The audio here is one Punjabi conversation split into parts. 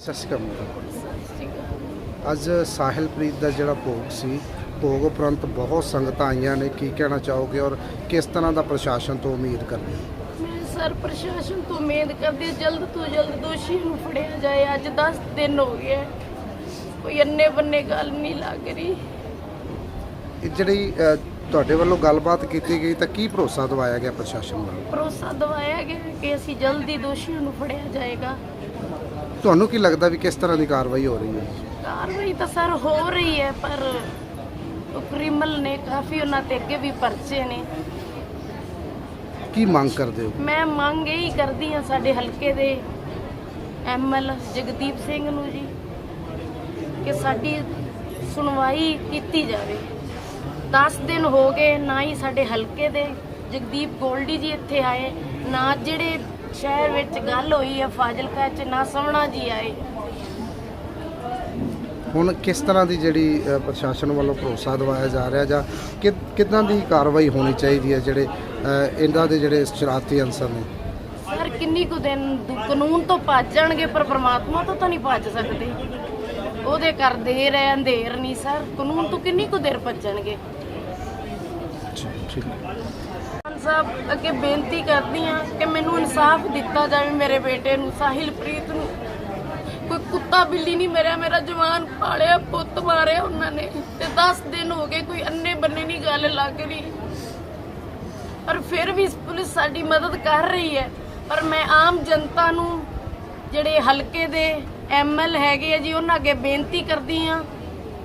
ਸਤਿ ਸ਼੍ਰੀ ਅਕਾਲ ਅੱਜ ਸਾਹਿਲਪ੍ਰੀਤ ਦਾ ਜਿਹੜਾ ਭੋਗ ਸੀ ਭੋਗ ਉਪਰੰਤ ਬਹੁਤ ਸੰਗਤਾਂ ਆਈਆਂ ਨੇ ਕੀ ਕਹਿਣਾ ਚਾਹੋਗੇ ਔਰ ਕਿਸ ਤਰ੍ਹਾਂ ਦਾ ਪ੍ਰਸ਼ਾਸਨ ਤੋਂ ਉਮੀਦ ਕਰਦੇ ਹੋ? ਮੈਂ ਸਰ ਪ੍ਰਸ਼ਾਸਨ ਤੋਂ ਉਮੀਦ ਕਰਦੀ ਜਲਦ ਤੋਂ ਜਲਦ ਦੋਸ਼ੀ ਨੂੰ ਫੜਿਆ ਜਾਏ। ਅੱਜ 10 ਦਿਨ ਹੋ ਗਏ ਹੈ। ਕੋਈ ਅੰਨੇ ਬੰਨੇ ਗੱਲ ਨਹੀਂ ਲੱਗ ਰਹੀ। ਇਹ ਜਿਹੜੀ ਅ, ਤੁਹਾਡੇ ਵੱਲੋਂ ਗੱਲਬਾਤ ਕੀਤੀ ਗਈ ਤਾਂ ਕੀ ਭਰੋਸਾ ਦਵਾਇਆ ਗਿਆ ਪ੍ਰਸ਼ਾਸਨ ਵੱਲੋਂ? ਭਰੋਸਾ ਦਵਾਇਆ ਗਿਆ ਕਿ ਅਸੀਂ ਜਲਦੀ ਦੋਸ਼ੀ ਨੂੰ ਫੜਿਆ ਜਾਏਗਾ। ਤੁਹਾਨੂੰ ਕੀ ਲੱਗਦਾ ਵੀ ਕਿਸ ਤਰ੍ਹਾਂ ਦੀ ਕਾਰਵਾਈ ਹੋ ਰਹੀ ਹੈ? ਕਾਰਵਾਈ ਤਾਂ ਸਰ ਹੋ ਰਹੀ ਹੈ ਪਰ ਕ੍ਰਿਮਲ ਨੇ ਕਾਫੀ ਉਹਨਾਂ ਤੇ ਅੱਗੇ ਵੀ ਪਰਚੇ ਨੇ। ਕੀ ਮੰਗ ਕਰਦੇ ਹੋ? ਮੈਂ ਮੰਗ ਇਹੀ ਕਰਦੀ ਹਾਂ ਸਾਡੇ ਹਲਕੇ ਦੇ ਐਮਐਲ ਜਗਦੀਪ ਸਿੰਘ ਨੂੰ ਜੀ ਕਿ ਸਾਡੀ ਸੁਣਵਾਈ ਕੀਤੀ ਜਾਵੇ। 10 ਦਿਨ ਹੋ ਗਏ ਨਾ ਹੀ ਸਾਡੇ ਹਲਕੇ ਦੇ ਜਗਦੀਪ ਗੋਲਡੀ ਜੀ ਇੱਥੇ ਆਏ ਨਾ ਜਿਹੜੇ ਸ਼ਹਿਰ ਵਿੱਚ ਗੱਲ ਹੋਈ ਹੈ ਫਾਜ਼ਿਲਕਾ ਚ ਨਾ ਸਵਣਾ ਜੀ ਆਏ। ਹੁਣ ਕਿਸ ਤਰ੍ਹਾਂ ਦੀ ਜਿਹੜੀ ਅ, ਪ੍ਰਸ਼ਾਸਨ ਵੱਲੋਂ ਭਰੋਸਾ ਦਵਾਇਆ ਜਾ ਰਿਹਾ ਜਾਂ ਕਿ ਕਿੱਦਾਂ ਦੀ ਕਾਰਵਾਈ ਹੋਣੀ ਚਾਹੀਦੀ ਹੈ ਜਿਹੜੇ ਅ, ਇਹਨਾਂ ਦੇ ਜਿਹੜੇ ਸ਼ਰਾਰਤੀ ਅਨਸਰ ਨੇ? ਸਰ ਕਿੰਨੀ ਕੁ ਦਿਨ ਦੁ- ਕਾਨੂੰਨ ਤੋਂ ਭੱਜ ਜਾਣਗੇ ਪਰ ਪ੍ਰਮਾਤਮਾ ਤੋਂ ਤਾਂ ਨਹੀਂ ਭੱਜ ਸਕਦੇ। ਉਹਦੇ ਕਰ ਦੇਰ ਹੈ ਅੰਧੇਰ ਨਹੀਂ ਸਰ। ਕਾਨੂੰਨ ਤੋਂ ਕਿੰਨੀ ਕੁ ਦੇਰ ਭੱਜਣਗੇ? ਠੀਕ ਸਾਹਿਬ ਅੱਗੇ ਬੇਨਤੀ ਕਰਦੀ ਹਾਂ ਕਿ ਮੈਨੂੰ ਇਨਸਾਫ ਦਿੱਤਾ ਜਾਵੇ ਮੇਰੇ ਬੇਟੇ ਨੂੰ, ਸਾਹਿਲਪ੍ਰੀਤ ਨੂੰ। ਕੋਈ ਕੁੱਤਾ ਬਿੱਲੀ ਨਹੀਂ ਮੇਰਾ ਮੇਰਾ ਜਵਾਨ ਪਾਲਿਆ, ਪੁੱਤ ਮਾਰਿਆ ਉਹਨਾਂ ਨੇ। ਤੇ 10 ਦਿਨ ਹੋ ਗਏ ਕੋਈ ਅੰਨੇ ਬੰਨੇ ਨਹੀਂ ਗੱਲ ਲੱਗ ਰਹੀ। ਪਰ ਫਿਰ ਵੀ ਪੁਲਿਸ ਸਾਡੀ ਮਦਦ ਕਰ ਰਹੀ ਹੈ। ਪਰ ਮੈਂ ਆਮ ਜਨਤਾ ਨੂੰ ਜਿਹੜੇ ਹਲਕੇ ਦੇ ਐਮਐਲ ਹੈਗੇ ਆ ਜੀ, ਉਹਨਾਂ ਅੱਗੇ ਬੇਨਤੀ ਕਰਦੀ ਹਾਂ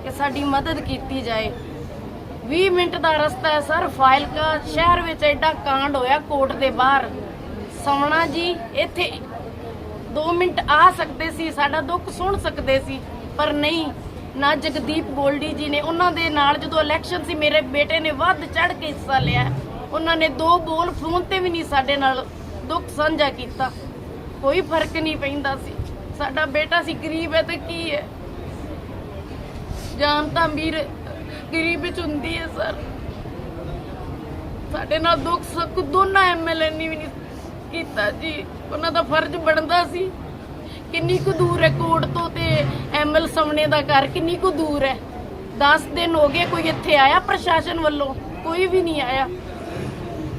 ਕਿ ਸਾਡੀ ਮਦਦ ਕੀਤੀ ਜਾਏ। 20 ਮਿੰਟ ਦਾ ਰਸਤਾ ਹੈ ਸਰ। ਫਾਇਲਕਾ ਸ਼ਹਿਰ ਵਿੱਚ ਐਡਾ ਕਾਂਡ ਹੋਇਆ ਕੋਰਟ ਦੇ ਬਾਹਰ। ਸਵਣਾ ਜੀ, ਇੱਥੇ 2 ਮਿੰਟ ਆ ਸਕਦੇ ਸੀ, ਸਾਡਾ ਦੁੱਖ ਸੁਣ ਸਕਦੇ ਸੀ, ਪਰ ਨਹੀਂ। ਨਾ ਜਗਦੀਪ ਗੋਲਡੀ ਜੀ ਨੇ ਉਹਨਾਂ ਦੇ ਨਾਲ ਜਦੋਂ ਇਲੈਕਸ਼ਨ ਸੀ, ਮੇਰੇ ਬੇਟੇ ਨੇ ਵੱਧ ਚੜ ਕੇ ਹਿੱਸਾ ਲਿਆ। ਉਹਨਾਂ ਨੇ ਦੋ ਬੋਲ ਫੋਨ ਤੇ ਵੀ ਨਹੀਂ ਸਾਡੇ ਨਾਲ ਦੁੱਖ ਸਾਂਝਾ ਕੀਤਾ। ਕੋਈ ਫ਼ਰਕ ਨਹੀਂ ਪੈਂਦਾ ਸੀ। ਸਾਡਾ ਬੇਟਾ ਸੀ, ਗਰੀਬ ਹੈ ਤੇ ਕੀ ਹੈ? ਜਾਨ ਤਾਂ ਅਮੀਰ ਗਰੀਬ ਵਿੱਚ ਹੁੰਦੀ ਹੈ, ਸਰ। ਸਾਡੇ ਨਾਲ ਦੁੱਖ ਸੁੱਖ ਦੋਨਾਂ ਐਮਐਲਏ ਨੇ ਵੀ ਨਹੀਂ ਕੀਤਾ ਜੀ। ਉਹਨਾਂ ਦਾ ਫਰਜ਼ ਬਣਦਾ ਸੀ, ਕਿੰਨੀ ਕੁ ਦੂਰ ਹੈ ਕੋਰਟ ਤੋਂ ਤੇ ਐਮਐਲ ਸਾਹਮਣੇ ਦਾ ਘਰ, ਕਿੰਨੀ ਕੁ ਦੂਰ ਹੈ? 10 ਦਿਨ ਹੋ ਗਏ ਕੋਈ ਇੱਥੇ ਆਇਆ ਪ੍ਰਸ਼ਾਸਨ ਵੱਲੋਂ? ਕੋਈ ਵੀ ਨਹੀਂ ਆਇਆ।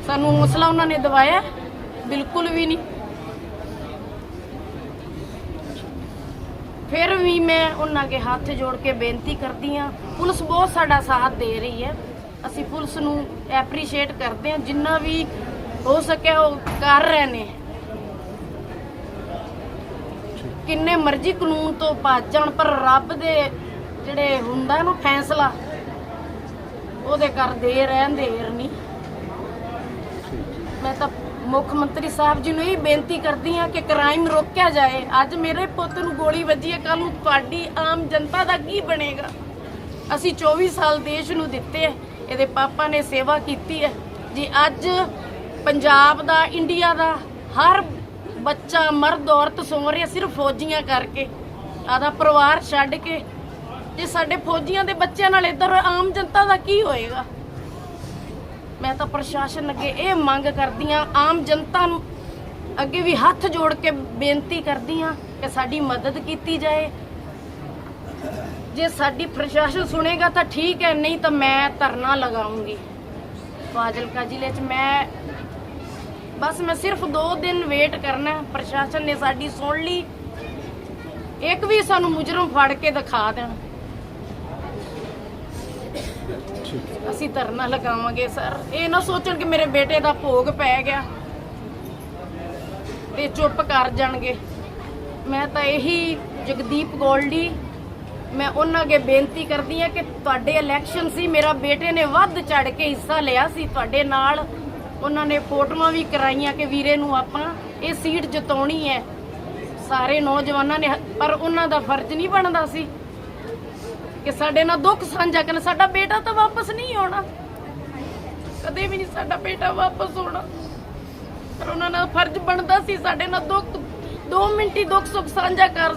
ਸਾਨੂੰ ਹੌਸਲਾ ਉਹਨਾਂ ਨੇ ਦਵਾਇਆ, ਬਿਲਕੁਲ ਵੀ ਨਹੀਂ। ਫਿਰ ਵੀ ਮੈਂ ਉਹਨਾਂ ਅੱਗੇ ਹੱਥ ਜੋੜ ਕੇ ਬੇਨਤੀ ਕਰਦੀ ਹਾਂ ਪੁਲਿਸ ਬਹੁਤ ਸਾਡਾ ਸਾਥ ਦੇ ਰਹੀ ਹੈ। ਅਸੀਂ ਪੁਲਿਸ ਨੂੰ ਐਪਰੀਸ਼ੀਏਟ ਕਰਦੇ ਹਾਂ ਜਿੰਨਾ ਵੀ ਹੋ ਸਕਿਆ ਉਹ ਕਰ ਰਹੇ ਨੇ। ਕਿੰਨੇ ਮਰਜ਼ੀ ਕਾਨੂੰਨ ਤੋਂ ਭੱਜ ਜਾਣ ਪਰ ਰੱਬ ਦੇ ਜਿਹੜੇ ਹੁੰਦਾ ਨਾ ਫੈਸਲਾ ਉਹਦੇ ਕਰ ਦੇ ਰਹਿੰਦੇ ਨਹੀਂ। ਮੈਂ ਤਾਂ ਮੁੱਖ ਮੰਤਰੀ ਸਾਹਿਬ ਜੀ ਨੂੰ ਇਹ ਬੇਨਤੀ ਕਰਦੀ ਹਾਂ ਕਿ ਕ੍ਰਾਈਮ ਰੋਕਿਆ ਜਾਏ। ਅੱਜ ਮੇਰੇ ਪੁੱਤ ਨੂੰ ਗੋਲੀ ਵੱਜੀ ਹੈ ਕੱਲ ਨੂੰ ਤੁਹਾਡੀ ਆਮ ਜਨਤਾ ਦਾ ਕੀ ਬਣੇਗਾ? ਅਸੀਂ 24 ਸਾਲ ਦੇਸ਼ ਨੂੰ ਦਿੱਤੇ ਹੈ, ਇਹਦੇ ਪਾਪਾ ਨੇ ਸੇਵਾ ਕੀਤੀ ਹੈ। ਜੀ, ਅੱਜ ਪੰਜਾਬ ਦਾ, ਇੰਡੀਆ ਦਾ ਹਰ ਬੱਚਾ, ਮਰਦ, ਔਰਤ ਸੌ ਰਿਹਾ ਸਿਰਫ ਫੌਜੀਆਂ ਕਰਕੇ। ਆਦਾ ਪਰਿਵਾਰ ਛੱਡ ਕੇ, ਜੇ ਸਾਡੇ ਫੌਜੀਆਂ ਦੇ ਬੱਚਿਆਂ ਨਾਲ ਇਧਰ ਆਮ ਜਨਤਾ ਦਾ ਕੀ ਹੋਏਗਾ? ਮੈਂ ਤਾਂ ਪ੍ਰਸ਼ਾਸਨ ਅੱਗੇ ਇਹ ਮੰਗ ਕਰਦੀ ਹਾਂ, ਆਮ ਜਨਤਾ ਨੂੰ ਅੱਗੇ ਵੀ ਹੱਥ ਜੋੜ ਕੇ ਬੇਨਤੀ ਕਰਦੀ ਹਾਂ ਕਿ ਸਾਡੀ ਮਦਦ ਕੀਤੀ ਜਾਏ। ਜੇ ਸਾਡੀ ਪ੍ਰਸ਼ਾਸਨ ਸੁਣੇਗਾ ਤਾਂ ਠੀਕ ਹੈ, ਨਹੀਂ ਤਾਂ ਮੈਂ ਧਰਨਾ ਲਗਾਉਂਗੀ। ਫਾਜ਼ਿਲਕਾ ਜ਼ਿਲ੍ਹੇ 'ਚ ਮੈਂ ਬਸ ਮੈਂ ਸਿਰਫ 2 ਦਿਨ ਵੇਟ ਕਰਨਾ ਪ੍ਰਸ਼ਾਸਨ ਨੇ ਸਾਡੀ ਸੁਣ ਲਈ। ਇੱਕ ਵੀ ਸਾਨੂੰ ਮੁਜਰਮ ਫੜ ਕੇ ਦਿਖਾ ਦੇਣ। ਅਸੀਂ ਧਰਨਾ ਲਗਾਵਾਂਗੇ, ਸਰ। ਇਹ ਨਾ ਸੋਚਣ ਕਿ ਮੇਰੇ ਬੇਟੇ ਦਾ ਭੋਗ ਪੈ ਗਿਆ ਤੇ ਚੁੱਪ ਕਰ ਜਾਣਗੇ। ਮੈਂ ਤਾਂ ਇਹੀ ਜਗਦੀਪ ਗੋਲਡੀ, ਮੈਂ ਉਹਨਾਂ ਅੱਗੇ ਬੇਨਤੀ ਕਰਦੀ ਆ ਕਿ ਤੁਹਾਡੇ ਇਲੈਕਸ਼ਨ ਸੀ, ਮੇਰਾ ਬੇਟੇ ਨੇ ਵੱਧ ਚੜ ਕੇ ਹਿੱਸਾ ਲਿਆ ਸੀ। ਤੁਹਾਡੇ ਨਾਲ ਉਹਨਾਂ ਨੇ ਫੋਟੋਆਂ ਵੀ ਕਰਾਈਆਂ ਕਿ ਵੀਰੇ ਨੂੰ ਆਪਾਂ ਇਹ ਸੀਟ ਜਿਤਾਉਣੀ ਹੈ। ਸਾਰੇ ਨੌਜਵਾਨਾਂ ਨੇ, ਪਰ ਉਹਨਾਂ ਦਾ ਫਰਜ਼ ਨਹੀਂ ਬਣਦਾ ਸੀ। ਕਿ ਸਾਡੇ ਨਾਲ ਦੁੱਖ ਸਾਂਝਾ ਕਰਨ, ਸਾਡਾ ਬੇਟਾ ਤਾਂ ਵਾਪਸ ਨਹੀਂ ਆਉਣਾ। ਕਦੇ ਵੀ ਨਹੀਂ ਸਾਡਾ ਬੇਟਾ ਵਾਪਸ ਆਉਣਾ। ਪਰ ਉਹਨਾਂ ਨਾਲ ਫਰਜ਼ ਬਣਦਾ ਸੀ ਸਾਡੇ ਨਾਲ ਦੁੱਖ 2 ਮਿੰਟ ਹੀ ਦੁੱਖ ਸੁੱਖ ਸਾਂਝਾ ਕਰ